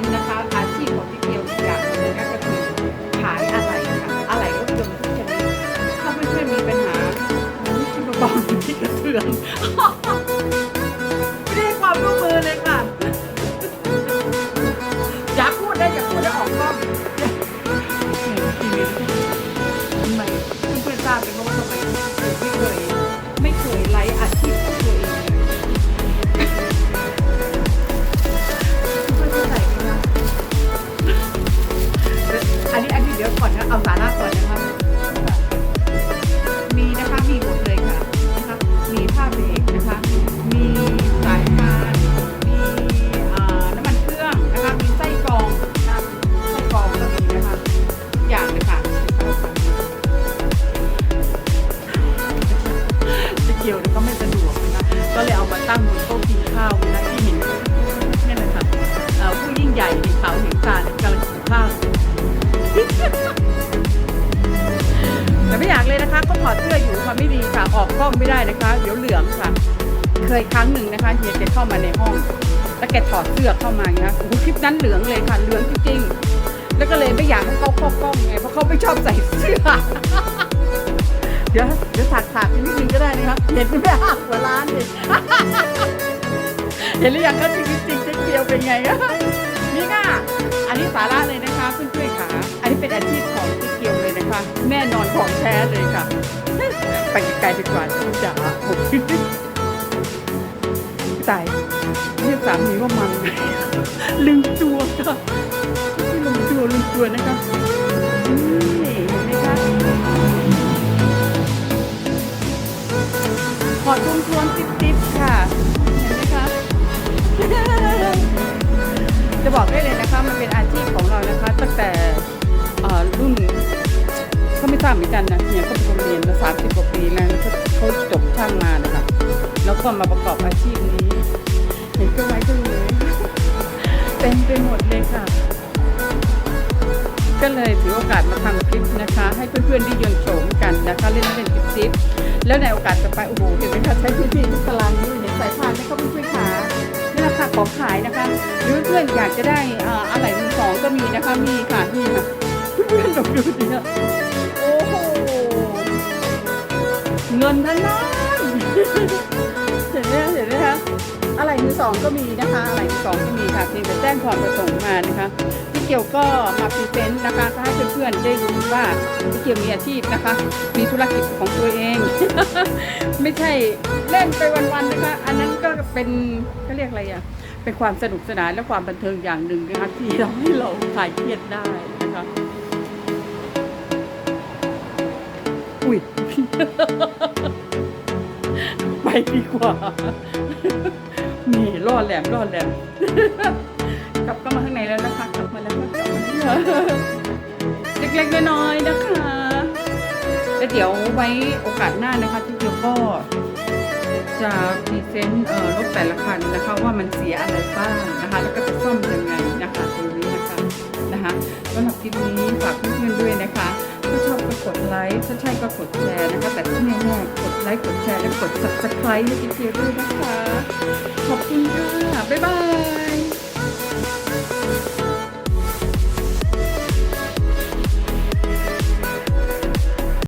นต์นะคะอาชีพของพี่เกียวออย่างหนึงนก็คือขายอะไรค่ะอะไรก็รถยนต์ทุกชนิดถ้าเพื่อนๆมีปัญหาเหอนที่กรบอกที่กระเทือน เอาสาระก่อนนะคะมีนะคะมีหมดเลยค่ะนะคะมีผ้าเบรกนะคะ มีสายพานมีน้ำมันเครื่องนะคะมีไส้กรองนะไส้กรองก็มีนะคะทุกอย่างเลยค่ะจะเกี่ยวก็ไม่สะดวกนะคะก็เลยเอามาตั้งบนโต๊ะกินข้าวนะที่เห็นนี่แหละค่ะผู้ยิ่งใหญ่เห็นเขาเห็นตาเนี่ยกำลังกินข้าวแต่ไม่อยากเลย นะคะก็ถอดเสื้ออยู่ค่ะไม่ดีค่ะออกกล้องไม่ได้นะคะ เดี๋ยวเหลืองค่ะ เคยครั้งหนึ่งนะคะเฮียแกเข้ามาในห้อง แล้วแกถอดเสื้อเข้ามาเงี้ยโอ้โหคลิปนั้นเหลืองเลยค่ะเหลืองจริงๆแล้วก็เลยไม่อยากให้เขาเข้ากล้องไงเพราะเขาไม่ชอบใส่เสื้อ เดี๋ยวเดี๋ยวถากถากนิดนึงก็ได้นะคะเห็นไหมหักหัวล้านเลยเห็นหรือยังคะชีวิตจริงเจ๊เกียวเป็นไงอะ ของแท้เลยค่ะ ไปไกลดีกว่าคุณจ๋าผมตายเรียกสามีว่ามังลืมตัวค่ะลืมตัวลืมตัวนะคะนี่เห็นไหมคะขอทวงทวนติ๊บๆค่ะ เห็นไหมคะจะบอกได้เลยนะคะ มันเป็นอาชีพของเรานะคะ ตั้งแต่อ่อรุ่น ไม่ทราบเหมือนกันนะเฮียก็เป็นคนเรียนมาสามสิบกว่าปีแล้วเขาจบช่างมานะคะแล้วก็มาประกอบอาชีพนี้เห็นก็ไว้ก็เลยเต็มไปหมดเลยค่ะ ก็เลยถือโอกาสมาทำคลิปนะคะ ให้เพื่อนๆได้ยนโฉมกันนะคะเล่นเล่นๆซิปๆแล้วในโอกาสต่อไปโอ้โหเห็นไหมคะใช้พื้นที่ตารางนิ้วเห็นสายพานไหมคะเพื่อนๆขานี่แหละค่ะของขายนะคะหรือเพื่อนๆอยากจะได้อ่ออะไรมือสองก็มีนะคะมีค่ะนี่ค่ะเพื่อนๆลองดูดิค่ะ เงินทั้งนั้นเห็นไหมคะเห็นไหมคะอะไรมือสองก็มีนะคะอะไรมือสองก็มีค่ะเพียงแต่แจ้งความประสงค์มานะคะพี่เกียวก็มาพรีเซนต์นะคะให้เพื่อนๆได้รู้ว่าพี่เกียวมีอาชีพนะคะ มีธุรกิจของตัวเอง ไม่ใช่เล่นไปวันๆนะคะ อันนั้นก็เป็นเขาเรียกอะไรอะเป็นความสนุกสนานและความบันเทิงอย่างหนึ่งนะคะที่ทำให้เราคลายเครียดได้นะคะ อุ้ย ไปดีกว่า นี่รอดแหลมรอดแหลม กลับเข้ามาข้างในแล้วนะคะ กลับมาแล้วกลับมาแล้วเล็กๆน้อยๆนะคะ แล้วเดี๋ยวไว้โอกาสหน้านะคะที่เดียวก็จะพรีเซนต์รถแต่ละคันนะคะว่ามันเสียอะไรบ้างนะคะ แล้วก็จะซ่อมยังไงนะคะตรงนี้นะคะนะคะสำหรับคลิปนี้ฝากเพื่อนๆด้วยนะคะ ค์ ถ้าใช่ก็กดแชร์นะคะ แต่ที่แน่ๆกดไลค์ กดแชร์ และกด subscribe ให้จิ๊บเจียด้วยนะคะ ขอบคุณค่ะ บ๊ายบาย